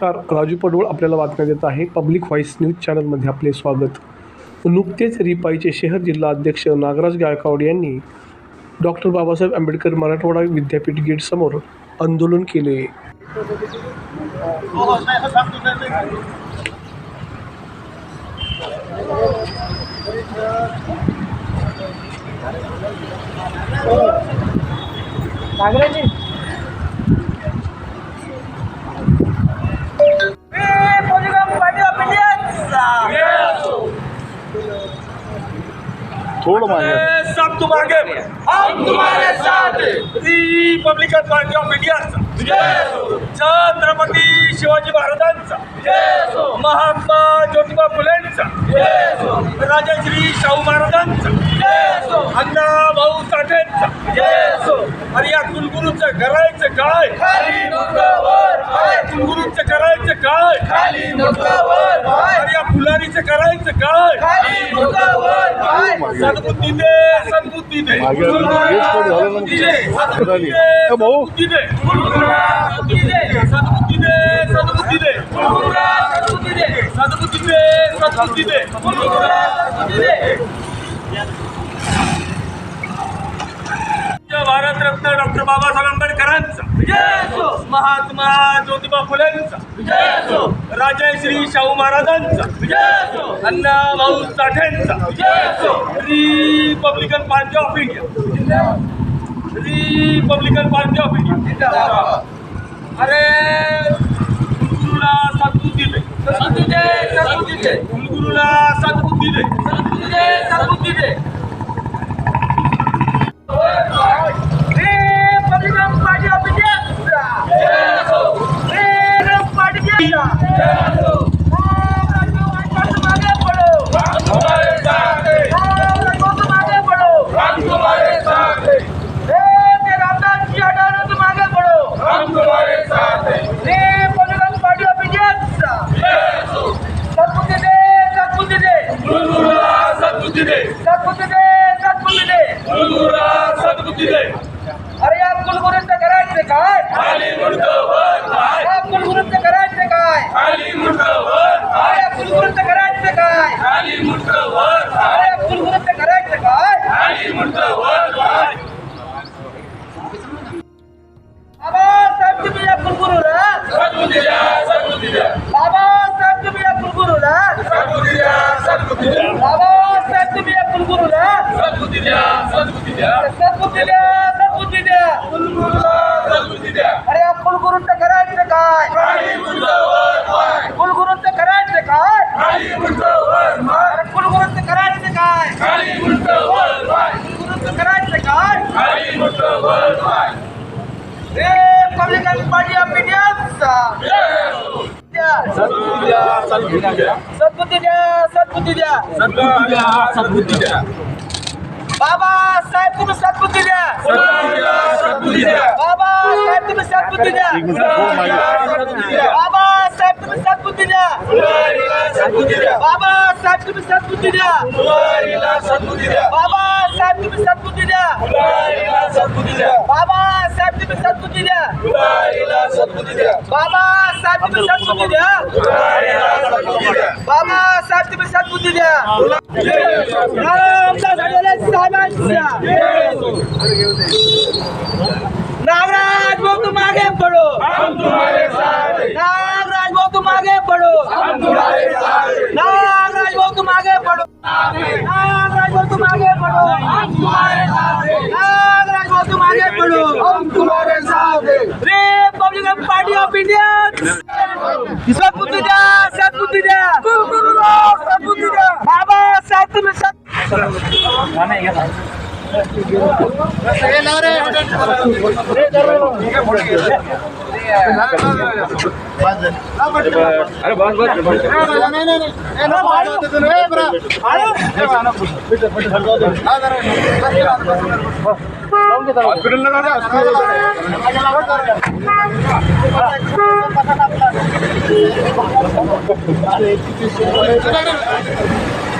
नमस्कार. राजू पडवळ आपल्याला बातम्या देत आहे. पब्लिक व्हॉइस न्यूज चॅनलमध्ये आपले स्वागत. नुकतेच रिपाईचे शहर जिल्हा अध्यक्ष नागराज गायकवाड यांनी डॉक्टर बाबासाहेब आंबेडकर मराठवाडा विद्यापीठ गेटसमोर आंदोलन केले. थोडं मागे सब तुम आगे बढ़ो हम तुम्हारे साथ। रिपब्लिकन पार्टी ऑफ इंडियाचा छत्रपती शिवाजी महाराजांचा। महात्मा ज्योतिबा फुलेंचा राजश्री शाहू महाराजांचा। अण्णा भाऊ साठेंचा अरे या कुलगुरूचं करायचं काय? कुलगुरूचं करायचं काय? अरे या फुलारीचं करायचं काय? सद्बुद्धी दे सद्बुद्धी दे मागे हेच थोडं झालं ना. सद्बुद्धी दे, झाली. सद्बुद्धी दे, ए भाऊ. सद्बुद्धी दे सद्बुद्धी दे सद्बुद्धी दे सद्बुद्धी दे सद्बुद्धी दे सद्बुद्धी दे भारतरत्न डॉक्टर बाबासाहेब आंबेडकरांचा महात्मा ज्योतिबा फुलेंचा. राजश्री शाहू महाराजांचा. Anna Bhau साठेंचा. Republican Party of India. Republican Party of India. अरे गुरुला सद्बुद्धी दे सद्बुद्धी दे सद्बुद्धी दे गुरुला सद्बुद्धी दे सद्बुद्धी दे सद्बुद्धी दे पार्टी ऑफ इंडिया मागे पडो हमारे साथ मागे पडो हम तुम्हारे साथ हे रामदास जी हटाओ तुम आगे बढ़ो हम तुम्हारे साथ हे पॉलिटिकल पार्टी ऑफ इंडिया सद्बुद्धि दे सद्बुद्धि दे सद्बुद्धि दे सद्बुद्धि दे सद्बुद्धि दे सद्बुद्धि दे अरे या कुलगुरूंचं करायचं काय खाली या कुलगुरूंचं करायचं काय खाली या कुलगुरूंचं करायचं काय खाली या कुलगुरूंचं करायचं काय बाबासाहेब तुम्ही या कुलगुरूला बाबासाहेब तुम्ही या कुलगुरूला बाबासाहेब तुम्ही या कुलगुरूला सद्बुद्धी द्या सद्बुद्धी द्या अरे या कुलगुरूंचं करायचं काय कुलगुरूंचं करायचं काय अरे कुलगुरूंचं करायचं काय कुलगुरूंचं करायचं काय रिपब्लिकन पार्टी ऑफ इंडिया सद्बुद्धी द्या सद्बुद्धी द्या बाबासाहेब तुम्ही सद्बुद्धी द्या बाबासाहेब तुम्ही सद्बुद्धी द्या मिनिट थोडं मागे बाबासाहेब तुम्ही सद्बुद्धी द्या बाबासाहेब तुम्ही सद्बुद्धी द्या बाबासाहेब तुम्ही सद्बुद्धी द्या बाबासाहेब तुम्ही सद्बुद्धी द्या बाबासाहेब तुम्ही सद्बुद्धी द्या बाबासाहेब तुम्ही सद्बुद्धी द्या रामदास आठवले साहेबांच्या नागराज भाऊ तुम आगे बढ़ो नागराज भाऊ तुम आगे बढ़ो नागराज भाऊ तुम आगे बढ़ो नागराज भाऊ तुम आगे बढ़ो नागराज भाऊ तुम आगे बढ़ो रिपब्लिकन पार्टी ऑफ इंडिया सद्बुद्धी द्या सद्बुद्धी द्या सद्बुद्धी द्या बाबा साहेब तुम्ही सद बस भाऊ तुम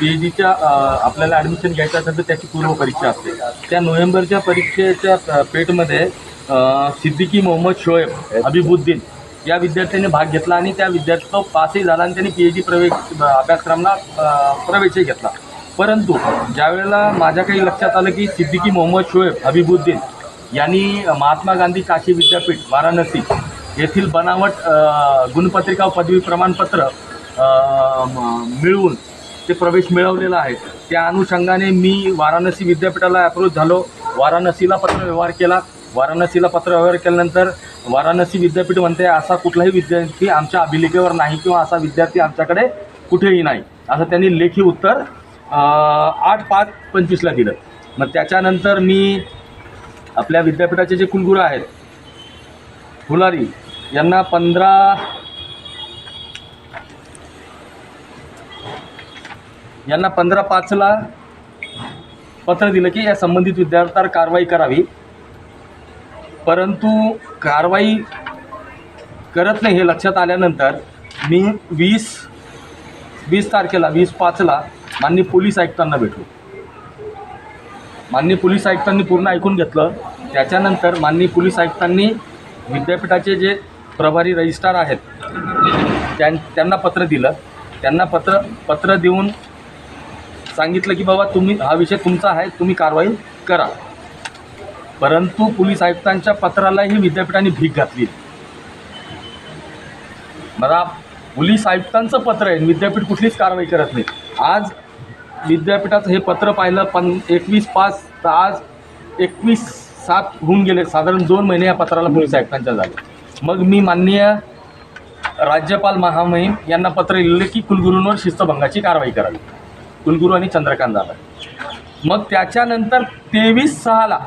पी एच डीच्या आपल्याला ॲडमिशन घ्यायचं असेल तर त्याची पूर्व परीक्षा असते. त्या नोव्हेंबरच्या परीक्षेच्या पेटमध्ये सिद्दिकी मोहम्मद शोएब अबिबुद्दीन या विद्यार्थ्याने भाग घेतला आणि त्या विद्यार्थी तो पासही झाला आणि त्यांनी पी एच डी प्रवेश अभ्यासक्रमाला प्रवेशही घेतला. परंतु ज्यावेळेला माझ्या काही लक्षात आलं की सिद्दिकी मोहम्मद शोएब हबीबुद्दीन यांनी महात्मा गांधी काशी विद्यापीठ वाराणसी येथील बनावट गुणपत्रिका पदवी प्रमाणपत्र मिळवून ते प्रवेश मिळवलेला आहे त्या अनुषंगाने मी वाराणसी विद्यापीठाला अप्रोच झालो. वाराणसीला पत्रव्यवहार केला. वाराणसीला पत्रव्यवहार केल्यानंतर वाराणसी विद्यापीठ म्हणते असा कुठलाही विद्यार्थी आमच्या अभिलेखेवर नाही किंवा असा विद्यार्थी आमच्याकडे कुठेही नाही. असं त्यांनी लेखी उत्तर आठ पाच पंचवीसला दिलं. मग त्याच्यानंतर मी आपल्या विद्यापीठाचे जे कुलगुरू आहेत फुलारी यांना पंधरा यांना पंधरा पाचला पत्र दिलं की या संबंधित विद्यार्थ्यावर कारवाई करावी. परंतु कारवाई करत नाही हे लक्षात आल्यानंतर मी वीस वीस तारखेला वीस पाचला माननीय पोलीस आयुक्तांना भेटलो. माननीय पोलीस आयुक्तांनी पूर्ण ऐकून घेतलं. त्याच्यानंतर माननीय पोलीस आयुक्तांनी विद्यापीठाचे जे प्रभारी रजिस्ट्रार आहेत त्यां त्यांना पत्र दिलं. त्यांना पत्र पत्र देऊन सांगितलं की बाबा तुम्ही हा विषय तुमचा आहे तुम्ही कारवाई करा. परंतु पोलीस आयुक्तांच्या पत्रालाही विद्यापीठाने भीक घातली. मला पोलीस आयुक्तांचं पत्र आहे विद्यापीठ कुठलीच कारवाई करत नाही. आज विद्यापीठाचं हे पत्र पाहिलं पण एकवीस पाच तर आज एकवीस सात होऊन गेले. साधारण दोन महिने या पत्राला पोलीस आयुक्तांच्या झाले मग मी माननीय राज्यपाल महामहिम यांना पत्र लिहिलं की कुलगुरूंवर शिस्तभंगाची कारवाई करावी. कुलगुरू आणि चंद्रकांत दादा. मग त्याच्यानंतर तेवीस सहाला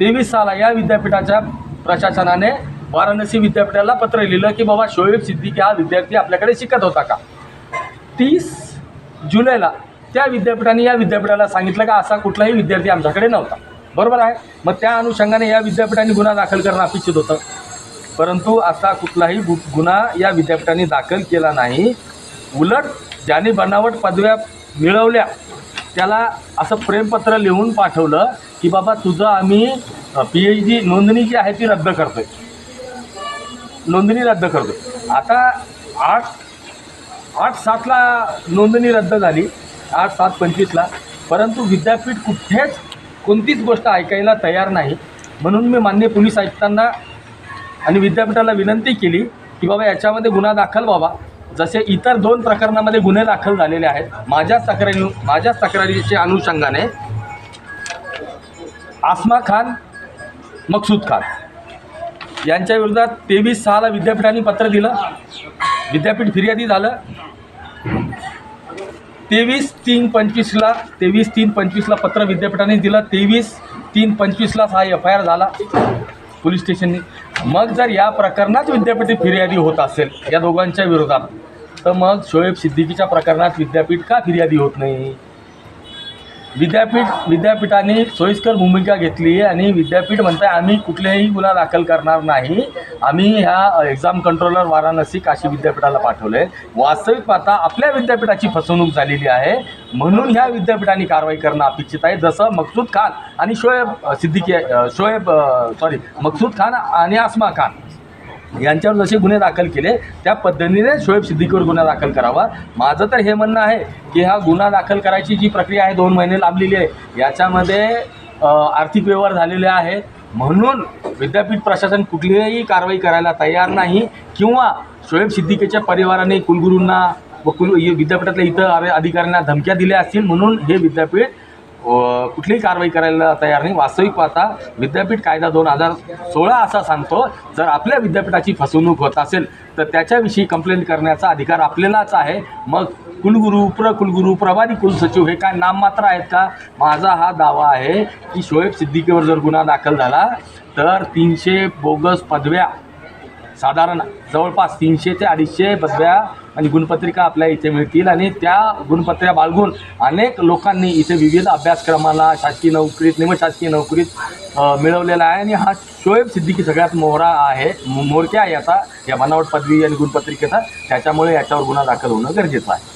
तेवीस सहाला या विद्यापीठाच्या प्रशासनाने वाराणसी विद्यापीठाला पत्र लिहिलं की बाबा शोएब सिद्दीकी हा विद्यार्थी आपल्याकडे शिकत होता का? तीस जुलैला त्या विद्यापीठाने या विद्यापीठाला सांगितलं का असा कुठलाही विद्यार्थी आमच्याकडे नव्हता. बरोबर आहे? मग त्या अनुषंगाने या विद्यापीठाने गुन्हा दाखल करणं अपेक्षित होतं. परंतु असा कुठलाही गु गुन्हा या विद्यापीठाने दाखल केला नाही. उलट ज्याने बनावट पदव्या मिळवल्या. त्याला असं प्रेमपत्र लिहून पाठवलं की बाबा तुझं आम्ही पी एच डी नोंदणी जी आहे ती रद्द करतोय. नोंदणी रद्द करतोय. आता आठ आठ सातला नोंदणी रद्द झाली. आठ सात पंचवीसला. परंतु विद्यापीठ कुठेच कोणतीच गोष्ट ऐकायला तयार नाही. म्हणून मी मान्य पोलीस आयुक्तांना आणि विद्यापीठाला विनंती केली की बाबा याच्यामध्ये गुन्हा दाखल व्हावा. जसे इतर दोन प्रकरणामध्ये गुन्हे दाखल झालेले आहेत माझ्याच तक्रारी माझ्याच तक्रारीच्या अनुषंगाने आसमा खान मकसूद खान यांच्या विरोधात तेवीस सहाला विद्यापीठाने पत्र दिलं. विद्यापीठ फिर्यादी झालं. तेवीस तीन पंचवीसला तेवीस तीन पंचवीसला पत्र विद्यापीठाने दिलं. तेवीस तीन पंचवीसलाच हा एफ आय आर झाला. पोलीस स्टेशननी. मग जर या प्रकरणात विद्यापीठ फिर्यादी होत असेल या दोघांच्या विरोधात तर मग शोएब सिद्दीकीच्या प्रकरणात विद्यापीठ का फिर्यादी होत नाही? विद्यापीठ विद्यापीठाने सोयीस्कर भूमिका घेतली आहे आणि विद्यापीठ म्हणतं आहे आम्ही कुठलेही गुन्हा दाखल करणार नाही. आम्ही ह्या एक्झाम कंट्रोलर वाराणसी काशी विद्यापीठाला पाठवलं आहे वास्तविक पाहता आपल्या विद्यापीठाची फसवणूक झालेली आहे. म्हणून ह्या विद्यापीठाने कारवाई करणं अपेक्षित आहे. जसं मकसूद खान आणि शोएब सिद्दीकी शोएब सॉरी मकसूद खान आणि आसमा खान यांच्यावर जसे गुन्हे दाखल केले त्या पद्धतीने शोएब सिद्दीकीवर गुन्हा दाखल करावा. माझं तर हे म्हणणं आहे की हा गुन्हा दाखल करायची जी प्रक्रिया आहे दोन महिने लांबलेली आहे याच्यामध्ये आर्थिक व्यवहार झालेले आहे म्हणून विद्यापीठ प्रशासन कुठलीही कारवाई करायला तयार नाही किंवा शोएब सिद्दीकीच्या परिवाराने कुलगुरूंना व कुल विद्यापीठातल्या इतर अधिकाऱ्यांना धमक्या दिल्या असतील म्हणून हे विद्यापीठ कुठलीही कारवाई करायला तयार नाही. वास्तविक पाहता विद्यापीठ कायदा दोन हजार सोळा असा सांगतो जर आपल्या विद्यापीठाची फसवणूक होत असेल तर त्याच्याविषयी कंप्लेंट करण्याचा अधिकार आपल्यालाच आहे. मग कुलगुरू उपकुलगुरू प्रभारी कुलसचिव हे काय नाममात्र आहेत का? माझा हा दावा आहे की शोएब सिद्दीकीवर जर गुन्हा दाखल झाला तर तीनशे बोगस पदव्या साधारण जवळपास तीनशे ते अडीचशे पदव्या आणि गुणपत्रिका आपल्या इथे मिळतील. आणि त्या गुणपत्रिका बाळगून अनेक लोकांनी इथे विविध अभ्यासक्रमाला शासकीय नोकरीत निमशासकीय नोकरीत मिळवलेला आहे. आणि हा शोएब सिद्दीकी सगळ्यात मोहरा आहे मोरक्या याचा. या बनावट पदवी आणि गुणपत्रिकेचा त्याच्यामुळे याच्यावर गुन्हा दाखल होणं गरजेचं आहे.